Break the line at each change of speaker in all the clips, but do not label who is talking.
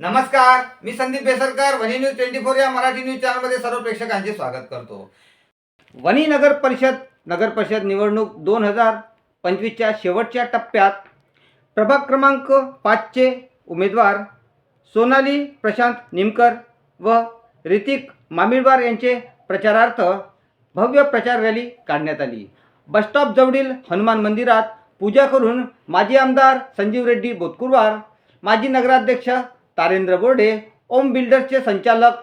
नमस्कार मी संदीप बेसरकर वनी न्यूज ट्वेंटी फोर या मराठी न्यूज चॅनलमध्ये सर्व प्रेक्षकांचे स्वागत करतो. वनी नगर परिषद नगर परिषद निवडणूक दोन हजार पंचवीसच्या शेवटच्या टप्प्यात प्रभाग क्रमांक पाचचे उमेदवार सोनाली प्रशांत निमकर व ऋतिक मामिळवार यांचे प्रचारार्थ भव्य प्रचार रॅली काढण्यात आली. बसस्टॉप जवळील हनुमान मंदिरात पूजा करून माजी आमदार संजीव रेड्डी बोतकुरवार माजी नगराध्यक्ष तारेंद्र बोर्डे ओम बिल्डर्सचे संचालक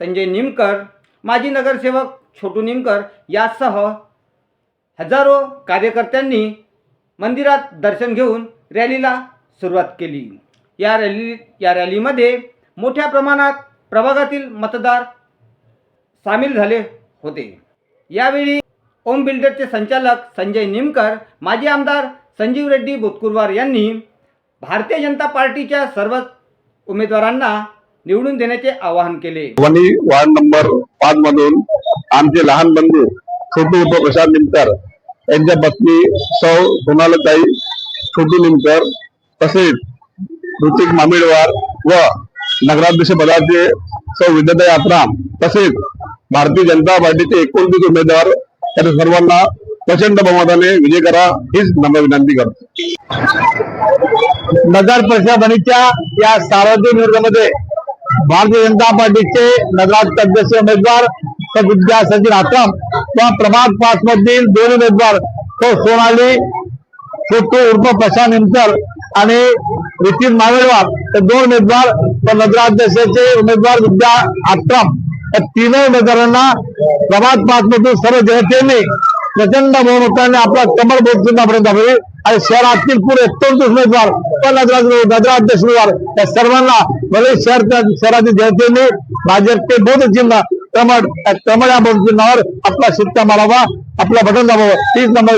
संजय निमकर माजी नगरसेवक छोटू निमकर यासह हजारो कार्यकर्त्यांनी मंदिरात दर्शन घेऊन रॅलीला सुरुवात केली. या रॅली या रॅलीमध्ये मोठ्या प्रमाणात प्रभागातील मतदार सामील झाले होते. यावेळी ओम बिल्डरचे संचालक संजय निमकर माजी आमदार संजीव रेड्डी बोतकुरवार यांनी भारतीय जनता पार्टीच्या सर्व उमेदवारांना निवडून देण्याचे आवाहन केले.
वनी वार्ड नंबर पाच मधून आमचे लहान बंधू छोटू उप प्रसाद निमकर यांच्या पत्नी सौ सोनालताई छोटू निमकर तसेच ऋतिक मामिडवार व नगराध्यक्ष पदाचे सौ विद्याताई आत्राम तसेच भारतीय जनता पार्टीचे एकोणतीस उमेदवार त्या सर्वांना प्रचंड बहुमताने विजय करा हीच नम्र विनंती करतो. नगर परिषद या सार्वजनिक निवडणुकीमध्ये भारतीय जनता पार्टीचे नगराध्यक्ष उमेदवार तर विद्या सचिन आक्रम व प्रभाग पाच मधील दोन उमेदवार तो सोनाली छोटू उर्फ प्रशांत इंतर आणि नितीन मावेळवार हे दोन उमेदवार व नगराध्यक्षाचे उमेदवार विद्या आक्रम या तीनही उमेदवारांना प्रभाग पाच मधून सर्व जनतेने प्रचंड बहुमताने आपला कमल बोधचिन्हापर्यंत दाखवले आणि शहरातील पुढे एकोणतीस उमेदवार व नगराध्यक्ष नगराध्यक्ष उमेदवार या सर्वांना भले शहर शहरातील जनतेने भाजपचे बोधचिन्ह कमळ या कमळ या बोधचिन्हावर आपला शिक्का मारावा आपला बटन दाबावं. तीच नंबर